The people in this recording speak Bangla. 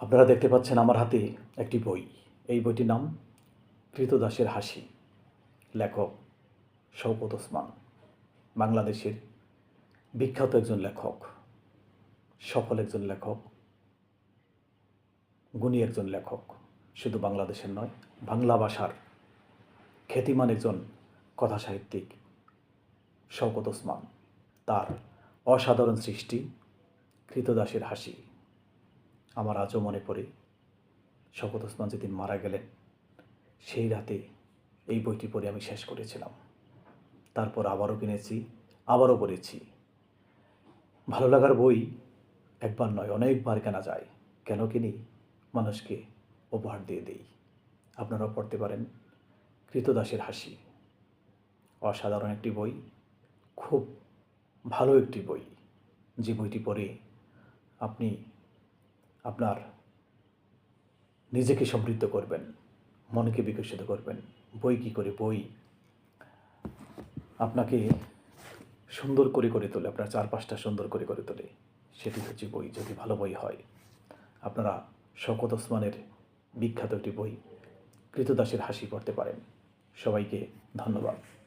আপনারা দেখতে পাচ্ছেন আমার হাতে একটি বই। এই বইটির নাম কৃতদাসের হাসি। লেখক শওকত ওসমান। বাংলাদেশের বিখ্যাত একজন লেখক, সফল একজন লেখক, গুণী একজন লেখক। শুধু বাংলাদেশের নয়, বাংলা ভাষার খ্যাতিমান একজন কথা সাহিত্যিক শওকত ওসমান। তার অসাধারণ সৃষ্টি কৃতদাসের হাসি। আমার আজও মনে পড়ে শকত ওসমান যেদিন মারা গেলেন, সেই রাতে এই বইটি পড়ে আমি শেষ করেছিলাম। তারপর আবারও কিনেছি, আবারও পড়েছি। ভালো লাগার বই একবার নয়, অনেকবার কেনা যায়। কেন কিনি? মানুষকে উপহার দিয়ে দেই। আপনারাও পড়তে পারেন, কৃতদাসের হাসি। অসাধারণ একটি বই, খুব ভালো একটি বই। যে বইটি পড়ে আপনি আপনার নিজেকে সমৃদ্ধ করবেন, মনকে বিকশিত করবেন। বই কী করে? বই। আপনাকে সুন্দর করে করে তোলে, আপনার চারপাশটা সুন্দর করে করে তোলে। সেটি হচ্ছে বই, যদি ভালো বই হয়। আপনারা শকত ওসমানের বিখ্যাত একটি বই কৃতদাসের হাসি পড়তে পারেন। সবাইকে ধন্যবাদ।